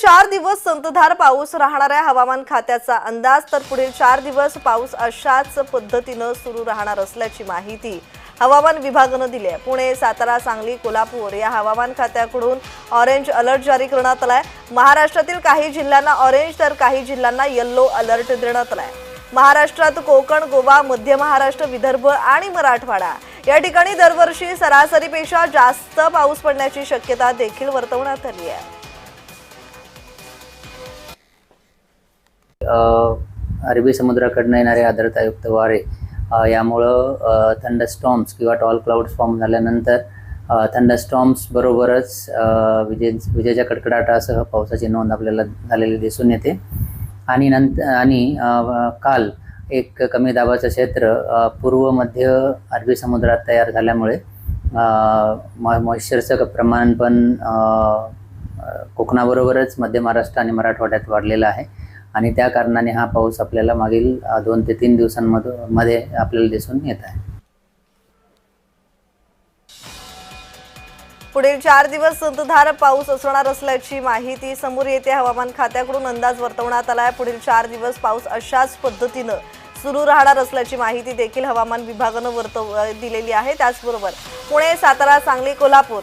चार दिवस संततधार पाऊस राहणाऱ्या हवामान खात्याचा अंदाज. तर पुढील चार दिवस पाऊस अशाच पद्धतीनं सुरू राहणार असल्याची माहिती हवामान विभागानं दिली आहे. पुणे सातारा सांगली कोल्हापूर या हवामान खात्याकडून ऑरेंज अलर्ट जारी करण्यात आलाय. महाराष्ट्रातील काही जिल्ह्यांना ऑरेंज तर काही जिल्ह्यांना येल्लो अलर्ट देण्यात आलाय. महाराष्ट्रात कोकण गोवा मध्य महाराष्ट्र विदर्भ आणि मराठवाडा या ठिकाणी दरवर्षी सरासरीपेक्षा जास्त पाऊस पडण्याची शक्यता देखील वर्तवण्यात आली आहे. अरबी समुद्राकडनं येणारे आर्द्रतायुक्त वारे यामुळं थंडस्टॉम्स किंवा टॉल क्लाउड्स फॉर्म झाल्यानंतर थंडस्टॉम्स बरोबरच विजे विजेच्या कडकडाटासह पावसाची नोंद आपल्याला झालेली दिसून येते. आणि नंतर आणि काल एक कमी दाबाचं क्षेत्र पूर्व मध्य अरबी समुद्रात तयार झाल्यामुळे मॉइश्चरचं प्रमाण पण कोकणाबरोबरच मध्य महाराष्ट्र आणि मराठवाड्यात वाढलेलं आहे. आणि त्या कारणाने हा पाऊस आपल्याला मागील दोन ते तीन दिवसांमधून मध्ये आपल्याला दिसून येत आहे. पुढील चार दिवस संततधार पाऊस असणार असल्याची माहिती समोर येते. हवामान खात्याकडून अंदाज वर्तवण्यात आला आहे. पुढील चार दिवस पाऊस अशाच पद्धतीनं सुरू राहणार असल्याची माहिती देखील हवामान विभागानं वर्तव दिलेली आहे. त्याचबरोबर पुणे सातारा सांगली कोल्हापूर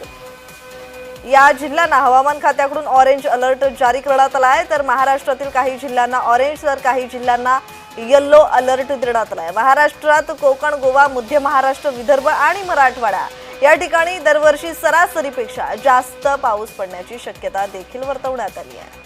या जिल्ह्यांना हवामान खात्याकडून ऑरेंज अलर्ट जारी करण्यात आला आहे. तर महाराष्ट्रातील काही जिल्ह्यांना ऑरेंज तर काही जिल्ह्यांना येल्लो अलर्ट देण्यात आला आहे. महाराष्ट्रात कोकण गोवा मध्य महाराष्ट्र विदर्भ आणि मराठवाडा या ठिकाणी दरवर्षी सरासरीपेक्षा जास्त पाऊस पडण्याची शक्यता देखील वर्तवण्यात आली आहे.